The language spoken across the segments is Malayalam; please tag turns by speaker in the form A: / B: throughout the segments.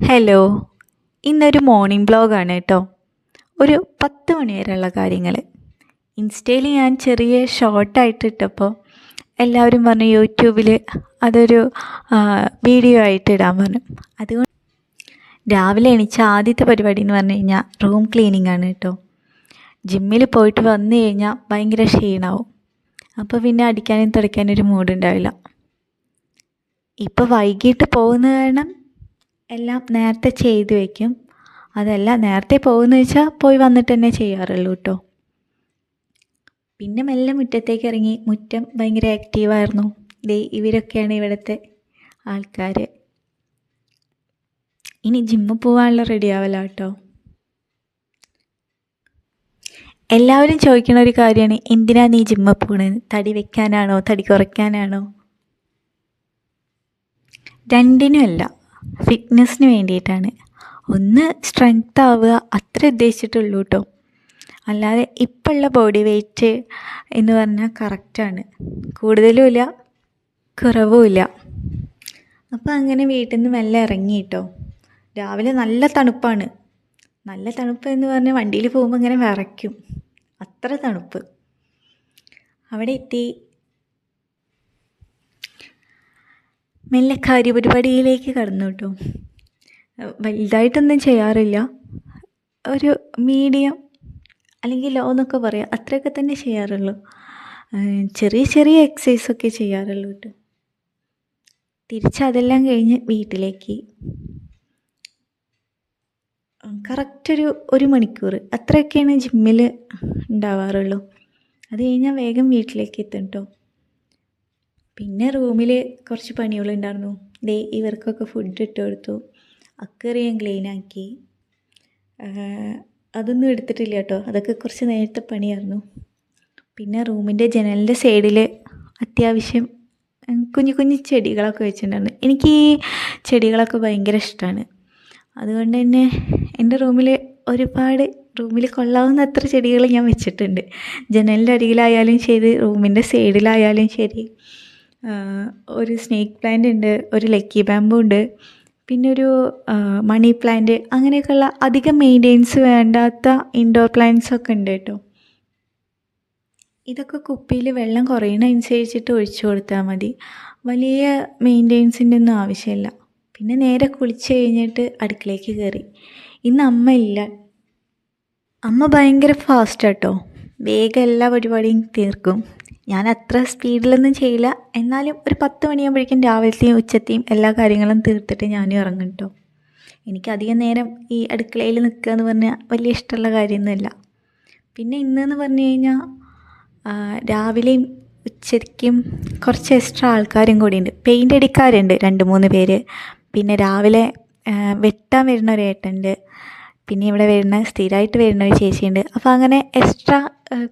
A: ഹലോ ഇന്നൊരു മോർണിംഗ് ബ്ലോഗാണ് കേട്ടോ ഒരു പത്ത് മണി വരെയുള്ള കാര്യങ്ങൾ ഇൻസ്റ്റയിൽ ഞാൻ ചെറിയ ഷോർട്ടായിട്ട് ഇട്ടപ്പോൾ എല്ലാവരും പറഞ്ഞു യൂട്യൂബിൽ അതൊരു വീഡിയോ ആയിട്ട് ഇടാൻ പറഞ്ഞു. അതുകൊണ്ട് രാവിലെ എണീച്ച ആദ്യത്തെ പരിപാടി എന്ന് പറഞ്ഞു കഴിഞ്ഞാൽ റൂം ക്ലീനിങ് ആണ് കേട്ടോ ജിമ്മിൽ പോയിട്ട് വന്നു കഴിഞ്ഞാൽ ഭയങ്കര ക്ഷീണാവും. അപ്പോൾ പിന്നെ അടിക്കാനും തുടയ്ക്കാനും ഒരു മൂഡ് ഉണ്ടാവില്ല. ഇപ്പോൾ വൈകിട്ട് പോകുന്ന കാരണം എല്ലാം നേരത്തെ ചെയ്ത് വയ്ക്കും അതല്ല നേരത്തെ പോകുന്ന വെച്ചാൽ പോയി വന്നിട്ട് തന്നെ ചെയ്യാറുള്ളൂ കേട്ടോ പിന്നെ മെല്ലെ മുറ്റത്തേക്ക് ഇറങ്ങി മുറ്റം ഭയങ്കര ആക്റ്റീവായിരുന്നു ദേ ഇവരൊക്കെയാണ് ഇവിടുത്തെ ആൾക്കാർ ഇനി ജിമ്മിൽ പോകാനുള്ള റെഡി ആവല കേട്ടോ എല്ലാവരും ചോദിക്കുന്ന ഒരു കാര്യമാണ് എന്തിനാ നീ ജിമ്മിൽ പോകണത് തടി വെക്കാനാണോ? തടി കുറയ്ക്കാനാണോ? രണ്ടിനുമല്ല ഫിറ്റ്നസ്സിന് വേണ്ടിയിട്ടാണ്. ഒന്ന് സ്ട്രെങ്ത് ആവുക അത്ര ഉദ്ദേശിച്ചിട്ടുള്ളൂ കേട്ടോ അല്ലാതെ ഇപ്പോഴുള്ള ബോഡി വെയ്റ്റ് എന്ന് പറഞ്ഞാൽ കറക്റ്റാണ് കൂടുതലുമില്ല കുറവുമില്ല അപ്പോൾ അങ്ങനെ വീട്ടിൽ നിന്ന് മെല്ലെ ഇറങ്ങി കേട്ടോ രാവിലെ നല്ല തണുപ്പാണ്. നല്ല തണുപ്പ് എന്ന് പറഞ്ഞാൽ വണ്ടിയിൽ പോകുമ്പോൾ ഇങ്ങനെ വിറയ്ക്കും. അത്ര തണുപ്പ്. അവിടെ എത്തി മെല്ലെ കാര്യപരിപാടിയിലേക്ക് കടന്നു കേട്ടോ. വലുതായിട്ടൊന്നും ചെയ്യാറില്ല. ഒരു മീഡിയം അല്ലെങ്കിൽ ലോ എന്നൊക്കെ പറയാം. അത്രയൊക്കെ തന്നെ ചെയ്യാറുള്ളൂ. ചെറിയ ചെറിയ എക്സസൈസൊക്കെ ചെയ്യാറുള്ളൂ കേട്ടോ. തിരിച്ച് അതെല്ലാം കഴിഞ്ഞ് വീട്ടിലേക്ക്. കറക്റ്റ് ഒരു ഒരു മണിക്കൂർ. അത്രയൊക്കെയാണ് ജിമ്മിൽ ഉണ്ടാവാറുള്ളൂ. അത് കഴിഞ്ഞാൽ വേഗം വീട്ടിലേക്ക് എത്തും കേട്ടോ. പിന്നെ റൂമിൽ കുറച്ച് പണികളുണ്ടായിരുന്നു. ദേ ഇവർക്കൊക്കെ ഫുഡ് ഇട്ട് കൊടുത്തു. അക്കറി ഞാൻ ക്ലീൻ ആക്കി. അതൊന്നും എടുത്തിട്ടില്ല കേട്ടോ. അതൊക്കെ കുറച്ച് നേരത്തെ പണിയായിരുന്നു. പിന്നെ റൂമിന്റെ ജനലിന്റെ സൈഡിൽ അത്യാവശ്യം കുഞ്ഞു കുഞ്ഞു ചെടികളൊക്കെ വെച്ചിട്ടുണ്ടായിരുന്നു. എനിക്ക് ഈ ചെടികളൊക്കെ ഭയങ്കര ഇഷ്ടമാണ് അതുകൊണ്ട് തന്നെ എന്റെ റൂമിൽ ഒരുപാട് റൂമിൽ കൊള്ളാവുന്ന അത്ര ചെടികൾ ഞാൻ വെച്ചിട്ടുണ്ട്. ജനലിന്റെ അരികിലായാലും ശരി റൂമിന്റെ സൈഡിലായാലും ശരി. ഒരു സ്നേക്ക് പ്ലാന്റ് ഉണ്ട് ഒരു ലക്കി ബാമ്പു ഉണ്ട് പിന്നെ ഒരു മണി പ്ലാന്റ് അങ്ങനെയൊക്കെയുള്ള അധികം മെയിന്റെയിൻസ് വേണ്ടാത്ത ഇൻഡോർ പ്ലാന്റ്സ് ഒക്കെ ഉണ്ട് കേട്ടോ. ഇതൊക്കെ കുപ്പിയിൽ വെള്ളം കുറയുന്നതനുസരിച്ചിട്ട് ഒഴിച്ചു കൊടുത്താൽ മതി. വലിയ മെയിന്റെയിൻസിന്റെ ഒന്നും ആവശ്യമില്ല. പിന്നെ നേരെ കുളിച്ച് കഴിഞ്ഞിട്ട് അടുക്കളയ്ക്ക് കയറി. ഇന്ന് അമ്മ ഇല്ല. അമ്മ ഭയങ്കര ഫാസ്റ്റ് കേട്ടോ വേഗം എല്ലാ പരിപാടിയും തീർക്കും. ഞാൻ അത്ര സ്പീഡിലൊന്നും ചെയ്യില്ല. എന്നാലും ഒരു പത്ത് മണിയാകുമ്പോഴേക്കും രാവിലത്തെയും ഉച്ചത്തെയും എല്ലാ കാര്യങ്ങളും തീർത്തിട്ട് ഞാനും ഇറങ്ങും കേട്ടോ എനിക്ക് അധികം നേരം ഈ അടുക്കളയിൽ നിൽക്കുക എന്ന് പറഞ്ഞാൽ വലിയ ഇഷ്ടമുള്ള കാര്യമൊന്നുമില്ല. പിന്നെ ഇന്നെന്ന് പറഞ്ഞു കഴിഞ്ഞാൽ രാവിലെയും ഉച്ചയ്ക്കും കുറച്ച് എക്സ്ട്രാ ആൾക്കാരും കൂടിയുണ്ട്. പെയിന്റ് അടിക്കാരുണ്ട് രണ്ട് മൂന്ന് പേര്. പിന്നെ രാവിലെ വെട്ടാൻ വരുന്ന ഒരു ഏട്ടുണ്ട് പിന്നെ ഇവിടെ വരുന്ന സ്ഥിരമായിട്ട് വരുന്ന ഒരു ചേച്ചിയുണ്ട്. അപ്പോൾ അങ്ങനെ എക്സ്ട്രാ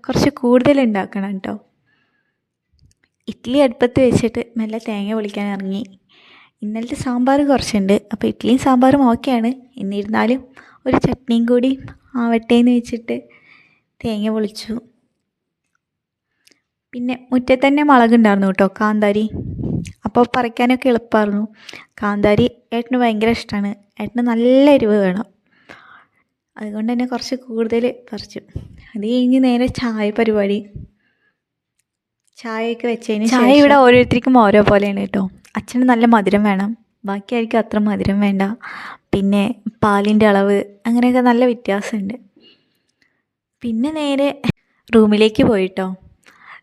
A: കുറച്ച് കൂടുതൽ ഉണ്ടാക്കണം കേട്ടോ ഇഡ്ഡലി അടുപ്പത്ത് വെച്ചിട്ട് മെല്ലെ തേങ്ങ പൊളിക്കാൻ ഇറങ്ങി. ഇന്നലത്തെ സാമ്പാർ കുറച്ചുണ്ട്. അപ്പോൾ ഇഡ്ഡലിയും സാമ്പാറും ഓക്കെയാണ്. എന്നിരുന്നാലും ഒരു ചട്നിയും കൂടി ആവട്ടെ എന്ന് വെച്ചിട്ട് തേങ്ങ പൊളിച്ചു. പിന്നെ മുറ്റത്ത് തന്നെ മുളകുണ്ടായിരുന്നു കേട്ടോ കാന്താരി. അപ്പോൾ പറിക്കാനൊക്കെ എളുപ്പമായിരുന്നു. കാന്താരി ഏട്ടന് ഭയങ്കര ഇഷ്ടമാണ്. ഏട്ടന് നല്ല എരിവ് വേണം. അതുകൊണ്ട് തന്നെ കുറച്ച് കൂടുതൽ പറിച്ചു. അത് കഴിഞ്ഞ് നേരെ ചായ പരിപാടി. ചായയൊക്കെ വെച്ചതിന് ചായ ഇവിടെ ഓരോരുത്തർക്കും ഓരോ പോലെയാണ് കേട്ടോ. അച്ഛന് നല്ല മധുരം വേണം. ബാക്കി ആയിരിക്കും അത്ര മധുരം വേണ്ട. പിന്നെ പാലിന്റെ അളവ് അങ്ങനെയൊക്കെ നല്ല വ്യത്യാസമുണ്ട്. പിന്നെ നേരെ റൂമിലേക്ക് പോയിട്ടോ.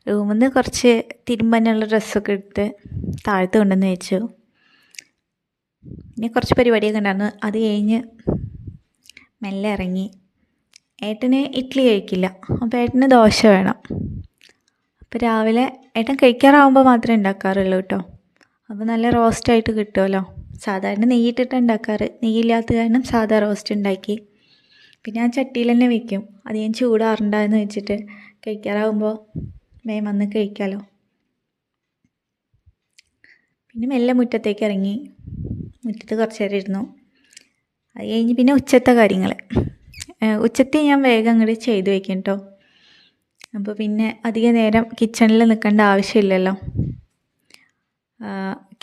A: റൂമിൽ നിന്ന് കുറച്ച് തിരുമ്പാനുള്ള ഡ്രസ്സൊക്കെ എടുത്ത് താഴത്ത് കൊണ്ടുവന്ന് വെച്ചു. പിന്നെ കുറച്ച് പരിപാടിയൊക്കെ ഉണ്ടായിരുന്നു. അത് കഴിഞ്ഞ് മെല്ലെ ഇറങ്ങി. ഏട്ടന് ഇഡ്ഡലി കഴിക്കില്ല. അപ്പോൾ ഏട്ടന് ദോശ വേണം. അപ്പോൾ രാവിലെ ഏട്ടൻ കഴിക്കാറാവുമ്പോൾ മാത്രമേ ഉണ്ടാക്കാറുള്ളൂ കേട്ടോ. അപ്പോൾ നല്ല റോസ്റ്റായിട്ട് കിട്ടുമല്ലോ സാധാരണ നെയ്യിട്ടിട്ട് ഉണ്ടാക്കാറ്. നെയ്യില്ലാത്ത കാരണം സാധാ റോസ്റ്റ് ഉണ്ടാക്കി. പിന്നെ ഞാൻ ചട്ടിയിൽ തന്നെ വെക്കും. അത് ഞാൻ ചൂടാറുണ്ടായെന്ന് വെച്ചിട്ട് കഴിക്കാറാവുമ്പോൾ മേം വന്ന് കഴിക്കാമല്ലോ പിന്നെ മെല്ലെ മുറ്റത്തേക്ക് ഇറങ്ങി. മുറ്റത്ത് കുറച്ച് നേരം ഇരുന്നു. അത് കഴിഞ്ഞ് പിന്നെ ഉച്ചത്തെ കാര്യങ്ങൾ ഉച്ചത്തെ ഞാൻ വേഗം അങ്ങോട്ട് ചെയ്തു വയ്ക്കും കേട്ടോ. അപ്പോൾ പിന്നെ അധിക നേരം കിച്ചണിൽ നിൽക്കേണ്ട ആവശ്യമില്ലല്ലോ.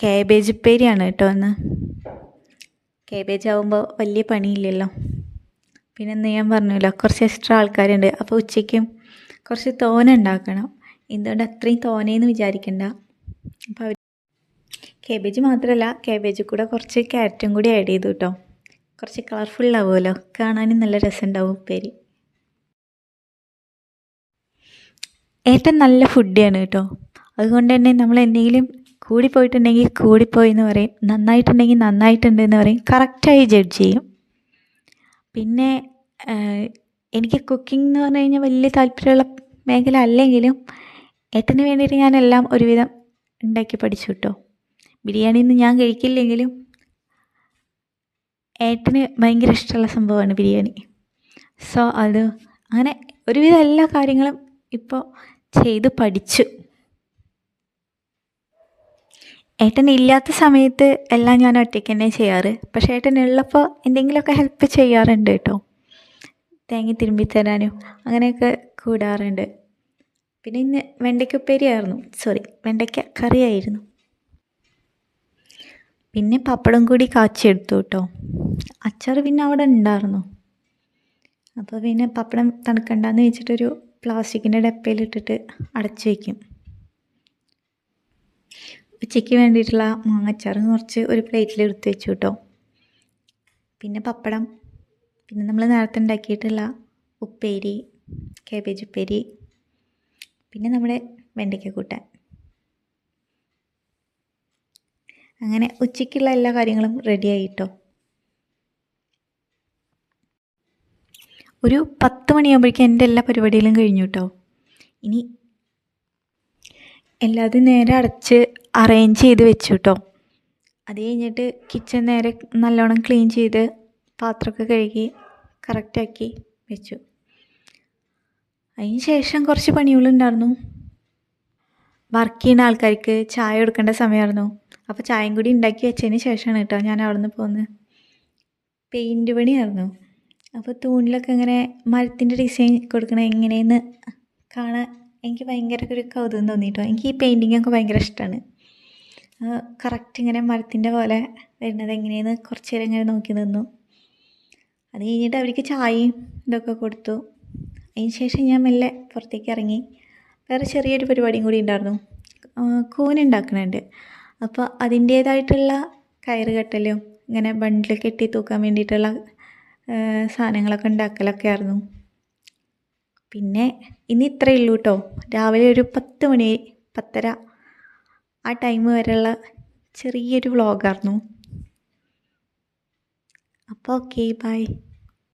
A: കാബേജ് ഉപ്പേരിയാണ് കേട്ടോ ഒന്ന് കേബേജ് ആകുമ്പോൾ വലിയ പണിയില്ലല്ലോ. പിന്നെ ഇന്ന് ഞാൻ പറഞ്ഞല്ലോ കുറച്ച് എക്സ്ട്രാ ആൾക്കാരുണ്ട്. അപ്പോൾ ഉച്ചയ്ക്കും കുറച്ച് തോന ഉണ്ടാക്കണം. എന്തുകൊണ്ട് അത്രയും തോനയെന്ന് വിചാരിക്കണ്ട. അപ്പോൾ അവർ കേബേജ് മാത്രമല്ല കേബേജ് കൂടെ കുറച്ച് ക്യാരറ്റും കൂടി ആഡ് ചെയ്തു കേട്ടോ. കുറച്ച് കളർഫുള്ളാവുമല്ലോ കാണാനും നല്ല രസമുണ്ടാവും ഉപ്പേരി. ഏട്ടൻ നല്ല ഫുഡിയാണ് കേട്ടോ. അതുകൊണ്ട് തന്നെ നമ്മൾ എന്തെങ്കിലും കൂടിപ്പോയിട്ടുണ്ടെങ്കിൽ കൂടിപ്പോയി എന്ന് പറയും. നന്നായിട്ടുണ്ടെങ്കിൽ നന്നായിട്ടുണ്ട് എന്ന് പറയും. കറക്റ്റായി ജഡ്ജ് ചെയ്യും. പിന്നെ എനിക്ക് കുക്കിംഗ് എന്ന് പറഞ്ഞു കഴിഞ്ഞാൽ വലിയ താല്പര്യമുള്ള മേഖല അല്ലെങ്കിലും ഏട്ടന് വേണ്ടിയിട്ട് എല്ലാം ഒരുവിധം ഉണ്ടാക്കി പഠിച്ചു കേട്ടോ. ബിരിയാണി ഒന്നും ഞാൻ കഴിക്കില്ലെങ്കിലും ഏട്ടന് ഭയങ്കര ഇഷ്ടമുള്ള സംഭവമാണ് ബിരിയാണി. സോ അത് അങ്ങനെ ഒരുവിധം എല്ലാ കാര്യങ്ങളും ഇപ്പോൾ ചെയ്ത് പഠിച്ചു. ഏട്ടൻ ഇല്ലാത്ത സമയത്ത് എല്ലാം ഞാൻ ഒറ്റയ്ക്ക് തന്നെ ചെയ്യാറ്. പക്ഷേ ഏട്ടൻ ഉള്ളപ്പോൾ എന്തെങ്കിലുമൊക്കെ ഹെൽപ്പ് ചെയ്യാറുണ്ട് കേട്ടോ. തേങ്ങ തിരുമ്പി തരാനും അങ്ങനെയൊക്കെ കൂടാറുണ്ട്. പിന്നെ ഇന്ന് വെണ്ടയ്ക്ക ഉപ്പേരിയായിരുന്നു സോറി വെണ്ടയ്ക്ക കറിയായിരുന്നു. പിന്നെ പപ്പടം കൂടി കാച്ചെടുത്തു കേട്ടോ. അച്ചാർ പിന്നെ അവിടെ ഉണ്ടായിരുന്നു. അപ്പോൾ പിന്നെ പപ്പടം തണുക്കണ്ടെന്ന് വെച്ചിട്ടൊരു പ്ലാസ്റ്റിക്കിന്റെ ഡപ്പയിലിട്ടിട്ട് അടച്ചു വയ്ക്കും. ഉച്ചയ്ക്ക് വേണ്ടിയിട്ടുള്ള മാങ്ങച്ചാറ് കുറച്ച് ഒരു പ്ലേറ്റിൽ എടുത്ത് വെച്ചു കേട്ടോ. പിന്നെ പപ്പടം പിന്നെ നമ്മൾ നേരത്തെ ഉണ്ടാക്കിയിട്ടുള്ള ഉപ്പേരി കേബേജ് ഉപ്പേരി പിന്നെ നമ്മുടെ വെണ്ടയ്ക്ക കൂട്ടാൻ അങ്ങനെ ഉച്ചയ്ക്കുള്ള എല്ലാ കാര്യങ്ങളും റെഡി ഒരു പത്ത് മണിയാകുമ്പോഴേക്കും എന്റെ എല്ലാ പരിപാടികളും കഴിഞ്ഞു കേട്ടോ ഇനി എല്ലാതും നേരെ അടച്ച് അറേഞ്ച് ചെയ്ത് വെച്ചു കേട്ടോ അത് കഴിഞ്ഞിട്ട് കിച്ചൺ നേരെ നല്ലോണം ക്ലീൻ ചെയ്ത് പാത്രമൊക്കെ കഴുകി കറക്റ്റാക്കി വെച്ചു. അതിന് ശേഷം കുറച്ച് പണികളുണ്ടായിരുന്നു. വർക്ക് ചെയ്യുന്ന ആൾക്കാർക്ക് ചായ കൊടുക്കേണ്ട സമയമായിരുന്നു. അപ്പോൾ ചായയും കൂടി ഉണ്ടാക്കി വെച്ചതിന് ശേഷമാണ് കേട്ടോ ഞാൻ അവിടെ നിന്ന് പോകുന്നത് പെയിന്റ് പണിയായിരുന്നു. അപ്പോൾ തൂണിലൊക്കെ ഇങ്ങനെ മരത്തിന്റെ ഡിസൈൻ കൊടുക്കണ എങ്ങനെയെന്ന് കാണാൻ എനിക്ക് ഭയങ്കര ഒരു കൗതുകം തോന്നിയിട്ടോ എനിക്ക് ഈ പെയിന്റിങ്ങൊക്കെ ഭയങ്കര ഇഷ്ടമാണ് കറക്റ്റ് ഇങ്ങനെ മരത്തിന്റെ പോലെ വരുന്നത് എങ്ങനെയെന്ന് കുറച്ച് നേരം ഇങ്ങനെ നോക്കി നിന്നു. അത് കഴിഞ്ഞിട്ട് അവർക്ക് ചായയും ഇതൊക്കെ കൊടുത്തു. അതിന് ശേഷം ഞാൻ മെല്ലെ പുറത്തേക്ക് ഇറങ്ങി. വേറെ ചെറിയൊരു പരിപാടിയും കൂടി ഉണ്ടായിരുന്നു. കൂനുണ്ടാക്കുന്നുണ്ട് അപ്പോൾ അതിന്റേതായിട്ടുള്ള കയറ് കെട്ടലും ഇങ്ങനെ ബണ്ടിൽ കെട്ടി തൂക്കാൻ വേണ്ടിയിട്ടുള്ള സാധനങ്ങളൊക്കെ ഉണ്ടാക്കലൊക്കെ ആയിരുന്നു പിന്നെ ഇനി ഇത്രയേ ഉള്ളൂ കേട്ടോ രാവിലെ ഒരു പത്ത് മണി പത്തര ആ ടൈം വരെയുള്ള ചെറിയൊരു വ്ളോഗായിരുന്നു അപ്പോൾ ഓക്കെ ബൈ